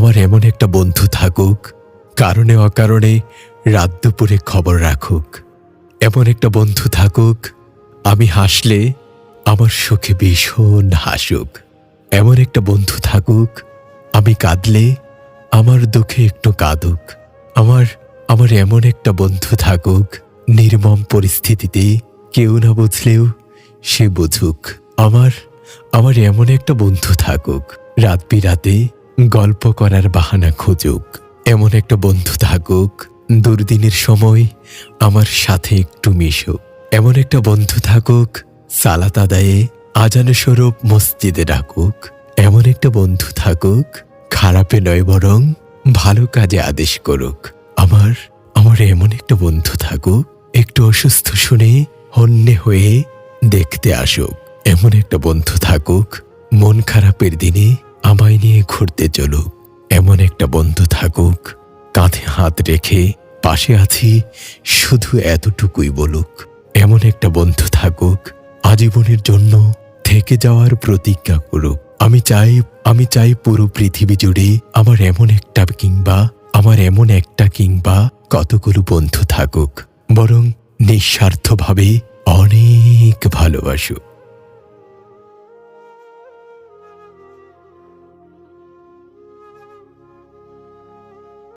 আমার এমন একটা বন্ধু থাকুক, কারণে অকারণে রাত দুপুরে খবর রাখুক। এমন একটা বন্ধু থাকুক, আমি হাসলে আমার সুখে ভীষণ হাসুক। এমন একটা বন্ধু থাকুক, আমি কাঁদলে আমার দুঃখে একটু কাঁদুক। আমার আমার এমন একটা বন্ধু থাকুক, নির্মম পরিস্থিতিতে কেউ না বুঝলেও সে বুঝুক। আমার আমার এমন একটা বন্ধু থাকুক, রাত বিরাতে গল্প করার বাহানা খুঁজুক। এমন একটা বন্ধু থাকুক, দুর্দিনের সময় আমার সাথে একটু মিশুক। এমন একটা বন্ধু থাকুক, সালাত আদায়ে আজানস্বরূপ মসজিদে ডাকুক। এমন একটা বন্ধু থাকুক, খারাপে নয় বরং ভালো কাজে আদেশ করুক। আমার আমার এমন একটা বন্ধু থাকুক, একটু অসুস্থ শুনে হন্যে হয়ে দেখতে আসুক। এমন একটা বন্ধু থাকুক, মন খারাপের দিনে আমায় নিয়ে ঘুরতে চলুক, এমন একটা বন্ধু থাকুক, কাঁধে হাত রেখে পাশে আছি, শুধু এতটুকুই বলুক, এমন একটা বন্ধু থাকুক, আজীবনের জন্য থেকে যাওয়ার প্রতিজ্ঞা করুক। আমি চাই আমি চাই পুরো পৃথিবী জুড়ে আমার এমন একটা কিংবা, আমার এমন একটা কিংবা কতগুলো বন্ধু থাকুক, বরং নিঃস্বার্থভাবে অনেক ভালোবাসুক।